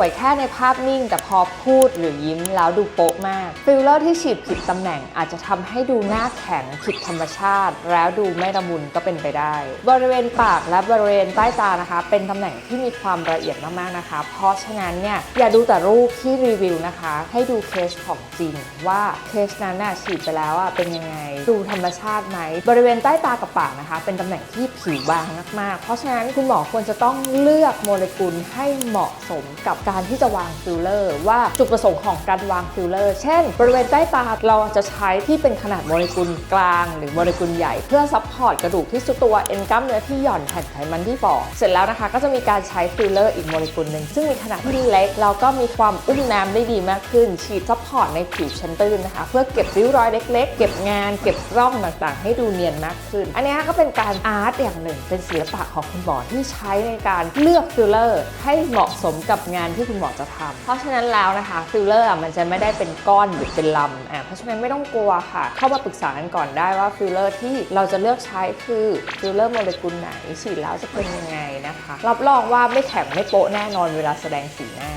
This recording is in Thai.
วยแค่ในภาพนิ่งแต่พอพูดหรือยิ้มแล้วดูโป๊ะมาก ฟิลเลอร์ที่ฉีดผิดตำแหน่งอาจจะทำให้ดูหน้าแข็งผิดธรรมชาติ แล้วดูไม่ละมุนก็เป็นไปได้ บริเวณปากและบริเวณใต้ตานะคะ เป็นตำแหน่งที่มีความละเอียดมากๆนะคะ เพราะฉะนั้นเนี่ยอย่าดูแต่รูปที่รีวิวนะคะ ให้ดูเคสของจริง ว่าเคสนั้นน่ะฉีดไปแล้วอะเป็นยังไง ดูธรรมชาติไหมบริเวณใต้ตากับปากนะคะ เป็นตำแหน่งที่ผิวบางมากๆ เพราะฉะนั้นคุณหมอควรจะต้องเลือกโมเลกุลให้เหมาะสมกับการที่จะวางฟิลเลอร์ ว่าจุดประสงค์ของการวางฟิลเลอร์ เช่น บริเวณใต้ตาเราจะใช้ที่เป็นขนาดโมเลกุลกลางหรือโมเลกุลใหญ่เพื่อซัพพอร์ตกระดูกที่สุดตัวเอ็นกล้ามเนื้อที่หย่อนแผ่นไขมันที่ปอดเสร็จแล้วนะคะ ก็จะมีการใช้ฟิลเลอร์อีกโมเลกุลหนึ่งซึ่งมีขนาดที่เล็กแล้วก็มีความอุ้มน้ำได้ดีมากขึ้น ฉีดซัพพอร์ตในผิวชั้นตื้นนะคะ เพื่อเก็บริ้วรอยเล็ก ๆ เก็บงานเก็บร่องต่างๆ ให้ดูเนียนมากขึ้น อันนี้ก็เป็นการอาร์ตอย่างหนึ่ง เป็นศิลปะของคุณหมอที่ใช้ในการเลือกฟิลเลอร์ ให้เหมาะสมกับงานที่คุณหมอจะทำเพราะฉะนั้นแล้วนะคะฟิลเลอร์มันจะไม่ได้เป็นก้อนหรือเป็นลำอะเพราะฉะนั้นไม่ต้องกลัวค่ะ เข้ามาปรึกษากันก่อนได้ว่าฟิลเลอร์ที่เราจะเลือกใช้คือฟิลเลอร์โมเลกุลไหนฉีดแล้วจะเป็นยังไงนะคะ รับรองว่าไม่แข็งไม่โป๊ะแน่นอนเวลาแสดงสีหน้า